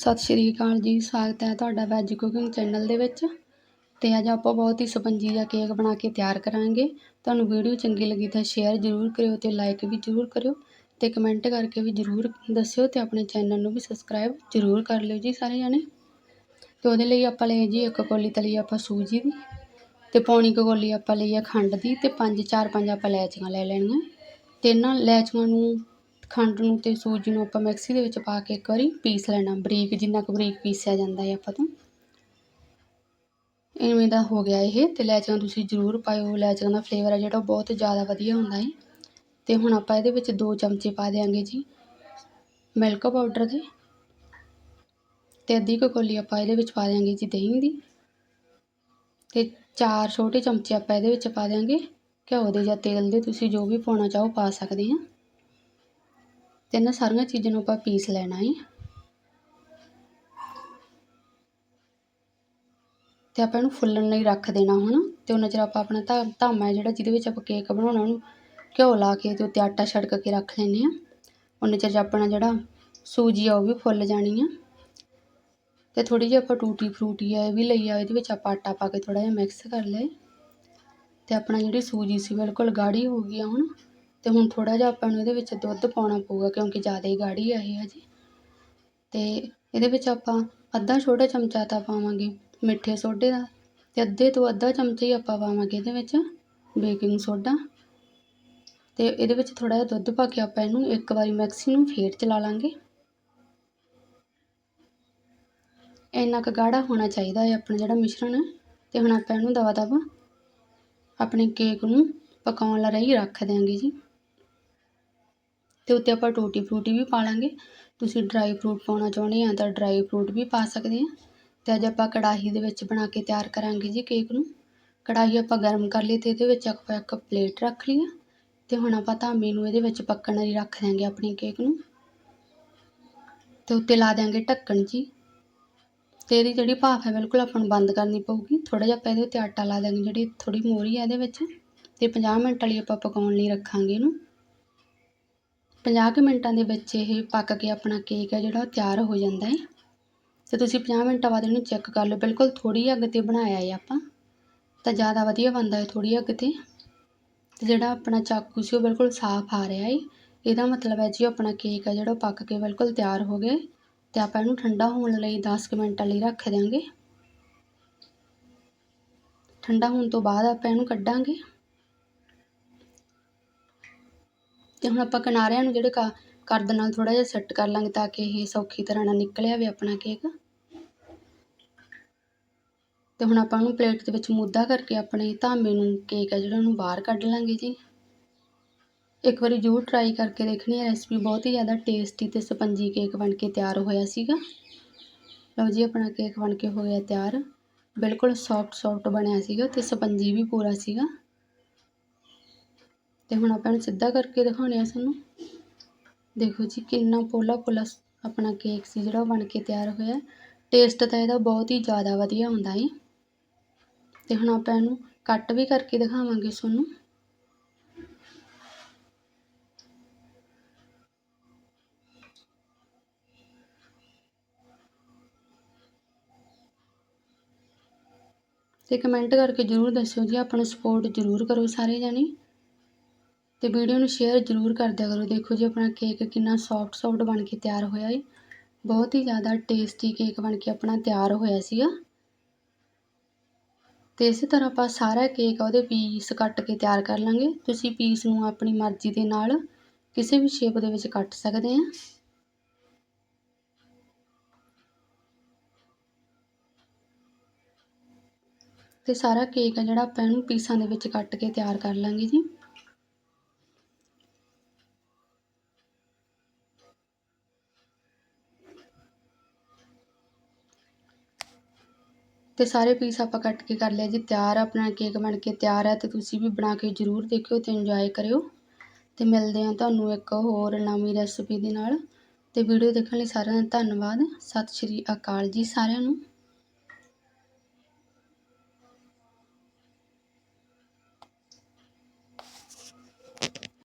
ਸਤਿ ਸ਼੍ਰੀ ਅਕਾਲ ਜੀ, ਸਵਾਗਤ ਹੈ ਤੁਹਾਡਾ ਵੈਜ ਕੁਕਿੰਗ ਚੈਨਲ ਦੇ ਵਿੱਚ। ਤੇ ਅੱਜ ਆਪਾਂ ਬਹੁਤ ਹੀ ਸਪੰਜੀ ਜਿਹਾ ਕੇਕ ਬਣਾ ਕੇ ਤਿਆਰ ਕਰਾਂਗੇ। ਤੁਹਾਨੂੰ ਵੀਡੀਓ ਚੰਗੀ ਲੱਗੀ ਤਾਂ ਸ਼ੇਅਰ ਜ਼ਰੂਰ ਕਰਿਓ ਤੇ ਲਾਈਕ ਵੀ ਜ਼ਰੂਰ ਕਰਿਓ। ਤੇ ਕਮੈਂਟ ਕਰਕੇ ਵੀ ਜ਼ਰੂਰ ਦੱਸਿਓ ਤੇ ਆਪਣੇ ਚੈਨਲ ਨੂੰ ਵੀ ਸਬਸਕ੍ਰਾਈਬ ਜ਼ਰੂਰ ਕਰ ਲਿਓ ਜੀ ਸਾਰੇ ਜਣੇ। ਤੇ ਉਹਦੇ ਲਈ ਆਪਾਂ ਲਈ ਜੀ ਇੱਕ ਕੋਲੀ ਤਲੀ ਆਪਾਂ ਸੂਜੀ ਦੀ ਤੇ ਪੌਣੀ ਕੁ ਕੋਲੀ ਆਪਾਂ ਲਈ ਆ ਖੰਡ ਦੀ ਤੇ ਪੰਜ ਚਾਰ ਪੰਜ ਆਪਾਂ ਇਲਾਇਚੀਆਂ ਲੈ ਲੈਣੀਆਂ। ਤੇ ਇਹਨਾਂ ਇਲਾਇਚੀਆਂ ਨੂੰ ਖੰਡ ਨੂੰ ਅਤੇ ਸੂਜੀ ਨੂੰ ਆਪਾਂ ਮਿਕਸੀ ਦੇ ਵਿੱਚ ਪਾ ਕੇ ਇੱਕ ਵਾਰੀ ਪੀਸ ਲੈਣਾ, ਬਰੀਕ, ਜਿੰਨਾ ਕੁ ਬਰੀਕ ਪੀਸਿਆ ਜਾਂਦਾ ਹੈ ਆਪਾਂ ਤੋਂ। ਇਵੇਂ ਦਾ ਹੋ ਗਿਆ ਇਹ, ਤੇ ਇਲਾਇਚੀਆਂ ਤੁਸੀਂ ਜ਼ਰੂਰ ਪਾਇਓ ਇਲਾਇਚੀਆਂ ਦਾ ਫਲੇਵਰ ਹੈ ਜਿਹੜਾ ਉਹ ਬਹੁਤ ਜ਼ਿਆਦਾ ਵਧੀਆ ਹੁੰਦਾ ਹੈ ਤੇ ਹੁਣ ਆਪਾਂ ਇਹਦੇ ਵਿੱਚ ਦੋ ਚਮਚੇ ਪਾ ਦਿਆਂਗੇ ਜੀ ਮਿਲਕ ਪਾਊਡਰ ਦੇ। ਤੇ ਅੱਧੀ ਕੁ ਕੌਲੀ ਆਪਾਂ ਇਹਦੇ ਵਿੱਚ ਪਾ ਦਿਆਂਗੇ ਜੀ ਦਹੀਂ ਦੀ। ਤੇ ਚਾਰ ਛੋਟੇ ਚਮਚੇ ਆਪਾਂ ਇਹਦੇ ਵਿੱਚ ਪਾ ਦਿਆਂਗੇ ਘਿਓ ਦੇ ਜਾਂ ਤੇਲ ਦੇ, ਤੁਸੀਂ ਜੋ ਵੀ ਪਾਉਣਾ ਚਾਹੋ ਪਾ ਸਕਦੇ ਆ। ਤੇ ਇਹਨਾਂ ਸਾਰੀਆਂ ਚੀਜ਼ਾਂ ਨੂੰ ਆਪਾਂ ਪੀਸ ਲੈਣਾ ਹੈ ਤੇ ਆਪਾਂ ਇਹਨੂੰ ਫੁੱਲਣ ਲਈ ਰੱਖ ਦੇਣਾ ਹੁਣ, ਤੇ ਉਹਨਾਂ ਚਿਰ ਆਪਾਂ ਆਪਣਾ ਧਾ, ਧਾਮਾ ਹੈ ਜਿਹੜਾ ਜਿਹਦੇ ਵਿੱਚ ਆਪਾਂ ਕੇਕ ਬਣਾਉਣਾ, ਉਹਨੂੰ ਘਿਓ ਲਾ ਕੇ ਤੇ ਉੱਤੇ ਆਟਾ ਛੜਕ ਕੇ ਰੱਖ ਲੈਂਦੇ ਆ ਉਹਨਾਂ ਚਿਰ ਆਪਣਾ ਜਿਹੜਾ ਸੂਜੀ ਆ ਉਹ ਵੀ ਫੁੱਲ ਜਾਣੀ ਆ। ਤੇ ਥੋੜੀ ਜਿਹੀ ਆਪਾਂ ਟੂਟੀ ਫਰੂਟੀ ਆ ਇਹ ਵੀ ਲਈ ਆ, ਇਹਦੇ ਵਿੱਚ ਆਪਾਂ ਆਟਾ ਪਾ ਕੇ ਥੋੜਾ ਜਿਹਾ ਮਿਕਸ ਕਰ ਲਏ। ਤੇ ਆਪਣਾ ਜਿਹੜੀ ਸੂਜੀ ਸੀ ਬਿਲਕੁਲ ਗਾੜੀ ਹੋ ਗਈ ਆ ਹੁਣ। ਅਤੇ ਹੁਣ ਥੋੜ੍ਹਾ ਜਿਹਾ ਆਪਾਂ ਨੂੰ ਇਹਦੇ ਵਿੱਚ ਦੁੱਧ ਪਾਉਣਾ ਪਊਗਾ ਕਿਉਂਕਿ ਜ਼ਿਆਦਾ ਹੀ ਗਾੜੀ ਆ ਇਹ ਹਜੇ। ਤੇ ਇਹਦੇ ਵਿੱਚ ਆਪਾਂ ਅੱਧਾ ਛੋਟਾ ਚਮਚਾ ਤਾਂ ਪਾਵਾਂਗੇ ਮਿੱਠੇ ਸੋਡੇ ਦਾ ਅਤੇ ਅੱਧੇ ਤੋਂ ਅੱਧਾ ਚਮਚਾ ਹੀ ਆਪਾਂ ਪਾਵਾਂਗੇ ਇਹਦੇ ਵਿੱਚ ਬੇਕਿੰਗ ਸੋਡਾ। ਅਤੇ ਇਹਦੇ ਵਿੱਚ ਥੋੜ੍ਹਾ ਜਿਹਾ ਦੁੱਧ ਪਾ ਕੇ ਆਪਾਂ ਇਹਨੂੰ ਇੱਕ ਵਾਰੀ ਮਿਕਸੀ ਨੂੰ ਫੇਰ ਚਲਾ ਲਾਂਗੇ। ਇੰਨਾ ਕੁ ਗਾੜਾ ਹੋਣਾ ਚਾਹੀਦਾ ਹੈ ਆਪਣਾ ਜਿਹੜਾ ਮਿਸ਼ਰਣ ਹੈ ਅਤੇ ਹੁਣ ਆਪਾਂ ਇਹਨੂੰ ਦਵਾ ਦਵਾ ਆਪਣੇ ਕੇਕ ਨੂੰ ਪਕਾਉਣ ਲਈ ਰੱਖ ਦਿਆਂਗੇ ਜੀ। ਤੇ ਉੱਤੇ ਆਪਾਂ ਟੂਟੀ ਫਰੂਟੀ ਵੀ ਪਾ ਲਾਂਗੇ। ਤੁਸੀਂ ਡਰਾਈ ਫਰੂਟ ਪਾਉਣਾ ਚਾਹੁੰਦੇ ਆ ਤਾਂ ਡਰਾਈ ਫਰੂਟ ਵੀ ਪਾ ਸਕਦੇ ਆ। ਤੇ ਅੱਜ ਆਪਾਂ ਕੜਾਹੀ ਦੇ ਵਿੱਚ ਬਣਾ ਕੇ ਤਿਆਰ ਕਰਾਂਗੇ ਜੀ ਕੇਕ ਨੂੰ। ਕੜਾਹੀ ਆਪਾਂ ਗਰਮ ਕਰ ਲਈ ਤੇ ਇਹਦੇ ਵਿੱਚ ਆਪਾਂ ਇੱਕ ਪਲੇਟ ਰੱਖ ਲਈ ਆ। ਤੇ ਹੁਣ ਆਪਾਂ ਧਾਮੇ ਨੂੰ ਇਹਦੇ ਵਿੱਚ ਪੱਕਣ ਲਈ ਰੱਖ ਦਿਆਂਗੇ ਆਪਣੇ ਕੇਕ ਨੂੰ। ਤੇ ਉੱਤੇ ਲਾ ਦਿਆਂਗੇ ਢੱਕਣ ਜੀ। ਤੇ ਇਹਦੀ ਜਿਹੜੀ ਭਾਫ ਹੈ ਬਿਲਕੁਲ ਆਪਾਂ ਨੂੰ ਬੰਦ ਕਰਨੀ ਪਊਗੀ। ਥੋੜਾ ਜਿਹਾ ਆਪਾਂ ਇਹਦੇ ਉੱਤੇ ਆਟਾ ਲਾ ਦਿਆਂਗੇ, ਜਿਹੜੀ ਥੋੜੀ ਮੋਰੀ ਹੈ ਇਹਦੇ ਵਿੱਚ। ਤੇ 50 ਮਿੰਟ ਲਈ ਆਪਾਂ ਪਕਾਉਣ ਲਈ ਰੱਖਾਂਗੇ ਇਹਨੂੰ। 50 ਕੁ ਮਿੰਟਾਂ ਦੇ ਵਿੱਚ ਇਹ ਪੱਕ ਕੇ ਆਪਣਾ ਕੇਕ ਹੈ ਜਿਹੜਾ ਉਹ ਤਿਆਰ ਹੋ ਜਾਂਦਾ ਹੈ। ਅਤੇ ਤੁਸੀਂ 50 ਮਿੰਟਾਂ ਬਾਅਦ ਇਹਨੂੰ ਚੈੱਕ ਕਰ ਲਓ। ਬਿਲਕੁਲ ਥੋੜ੍ਹੀ ਅੱਗ ਤੇ ਬਣਾਇਆ ਹੈ ਆਪਾਂ। ਤਾਂ ਜ਼ਿਆਦਾ ਵਧੀਆ ਬਣਦਾ ਹੈ ਥੋੜ੍ਹੀ ਅੱਗ ਤੇ। ਅਤੇ ਜਿਹੜਾ ਆਪਣਾ ਚਾਕੂ ਸੀ ਉਹ ਬਿਲਕੁਲ ਸਾਫ਼ ਆ ਰਿਹਾ ਹੈ। ਇਹਦਾ ਮਤਲਬ ਹੈ ਜੀ ਆਪਣਾ ਕੇਕ ਹੈ ਜਿਹੜਾ ਉਹ ਪੱਕ ਕੇ ਬਿਲਕੁਲ ਤਿਆਰ ਹੋ ਗਿਆ ਅਤੇ ਆਪਾਂ ਇਹਨੂੰ ਠੰਡਾ ਹੋਣ ਲਈ 10 ਕੁ ਮਿੰਟਾਂ ਲਈ ਰੱਖ ਦਿਆਂਗੇ। ਠੰਡਾ ਹੋਣ ਤੋਂ ਬਾਅਦ ਆਪਾਂ ਇਹਨੂੰ ਕੱਢਾਂਗੇ। ਅਤੇ ਹੁਣ ਆਪਾਂ ਕਿਨਾਰਿਆਂ ਨੂੰ ਜਿਹੜੇ ਕਾ, ਕਰਦ ਨਾਲ ਥੋੜ੍ਹਾ ਜਿਹਾ ਸੈੱਟ ਕਰ ਲਾਂਗੇ ਤਾਂ ਕਿ ਇਹ ਸੌਖੀ ਤਰ੍ਹਾਂ ਨਾਲ ਨਿਕਲ ਆਵੇ ਆਪਣਾ ਕੇਕ ਤੇ ਹੁਣ ਆਪਾਂ ਉਹਨੂੰ ਪਲੇਟ ਦੇ ਵਿੱਚ ਮੁੱਦਾ ਕਰਕੇ ਆਪਣੇ ਧਾਮੇ ਨੂੰ ਕੇਕ ਹੈ ਜਿਹੜਾ ਉਹਨੂੰ ਬਾਹਰ ਕੱਢ ਲਾਂਗੇ ਜੀ। ਇੱਕ ਵਾਰੀ ਜ਼ਰੂਰ ਟਰਾਈ ਕਰਕੇ ਦੇਖਣੀ ਹੈ ਰੈਸਪੀ ਬਹੁਤ ਹੀ ਜ਼ਿਆਦਾ ਟੇਸਟੀ ਤੇ ਸਪੰਜੀ ਕੇਕ ਬਣ ਕੇ ਤਿਆਰ ਹੋਇਆ ਸੀਗਾ। ਲਓ ਜੀ, ਆਪਣਾ ਕੇਕ ਬਣ ਕੇ ਹੋ ਗਿਆ ਤਿਆਰ। ਬਿਲਕੁਲ ਸੌਫਟ ਸੌਫਟ ਬਣਿਆ ਸੀਗਾ ਤੇ ਸਪੰਜੀ ਵੀ ਪੂਰਾ ਸੀਗਾ। ਤੇ ਹੁਣ ਆਪਾਂ ਇਹਨੂੰ ਸਿੱਧਾ ਕਰਕੇ ਦਿਖਾਉਣੇ ਆ ਸਾਨੂੰ। ਦੇਖੋ ਜੀ ਕਿੰਨਾ ਪੋਲਾ ਪੋਲਾ ਆਪਣਾ ਕੇਕ ਸੀ ਜਿਹੜਾ ਬਣ ਕੇ ਤਿਆਰ ਹੋਇਆ। ਟੇਸਟ ਤਾਂ ਇਹਦਾ ਬਹੁਤ ਹੀ ਜ਼ਿਆਦਾ ਵਧੀਆ ਹੁੰਦਾ ਹੈ ਤੇ ਹੁਣ ਆਪਾਂ ਇਹਨੂੰ ਕੱਟ ਵੀ ਕਰਕੇ ਦਿਖਾਵਾਂਗੇ ਤੁਹਾਨੂੰ। ਤੇ ਕਮੈਂਟ ਕਰਕੇ ਜ਼ਰੂਰ ਦੱਸਿਓ ਜੀ, ਆਪਾਂ ਨੂੰ ਸਪੋਰਟ ਜ਼ਰੂਰ ਕਰੋ ਸਾਰੇ ਜਾਣੇ। ਅਤੇ ਵੀਡੀਓ ਨੂੰ ਸ਼ੇਅਰ ਜ਼ਰੂਰ ਕਰ ਦਿਆ ਕਰੋ। ਦੇਖੋ ਜੀ ਆਪਣਾ ਕੇਕ ਕਿੰਨਾ ਸੌਫਟ ਸੌਫਟ ਬਣ ਕੇ ਤਿਆਰ ਹੋਇਆ ਹੈ ਬਹੁਤ ਹੀ ਜ਼ਿਆਦਾ ਟੇਸਟੀ ਕੇਕ ਬਣ ਕੇ ਆਪਣਾ ਤਿਆਰ ਹੋਇਆ ਸੀਗਾ। ਤੇ ਇਸੇ ਤਰ੍ਹਾਂ ਆਪਾਂ ਸਾਰਾ ਕੇਕ ਉਹਦੇ ਪੀਸ ਕੱਟ ਕੇ ਤਿਆਰ ਕਰ ਲਾਂਗੇ। ਤੁਸੀਂ ਪੀਸ ਨੂੰ ਆਪਣੀ ਮਰਜ਼ੀ ਦੇ ਨਾਲ ਕਿਸੇ ਵੀ ਸ਼ੇਪ ਦੇ ਵਿੱਚ ਕੱਟ ਸਕਦੇ ਆ। ਤੇ ਸਾਰਾ ਕੇਕ ਆ ਜਿਹੜਾ ਆਪਾਂ ਇਹਨੂੰ ਪੀਸਾਂ ਦੇ ਵਿੱਚ ਕੱਟ ਕੇ ਤਿਆਰ ਕਰ ਲਾਂਗੇ ਜੀ। ਅਤੇ ਸਾਰੇ ਪੀਸ ਆਪਾਂ ਕੱਟ ਕੇ ਕਰ ਲਿਆ ਜੀ। ਤਿਆਰ ਆਪਣਾ ਕੇਕ ਬਣ ਕੇ ਤਿਆਰ ਹੈ ਅਤੇ ਤੁਸੀਂ ਵੀ ਬਣਾ ਕੇ ਜ਼ਰੂਰ ਦੇਖਿਓ ਅਤੇ ਇੰਜੋਏ ਕਰਿਓ। ਅਤੇ ਮਿਲਦੇ ਹਾਂ ਤੁਹਾਨੂੰ ਇੱਕ ਹੋਰ ਨਵੀਂ ਰੈਸਪੀ ਦੇ ਨਾਲ। ਅਤੇ ਵੀਡੀਓ ਦੇਖਣ ਲਈ ਸਾਰਿਆਂ ਦਾ ਧੰਨਵਾਦ। ਸਤਿ ਸ਼੍ਰੀ ਅਕਾਲ ਜੀ ਸਾਰਿਆਂ ਨੂੰ।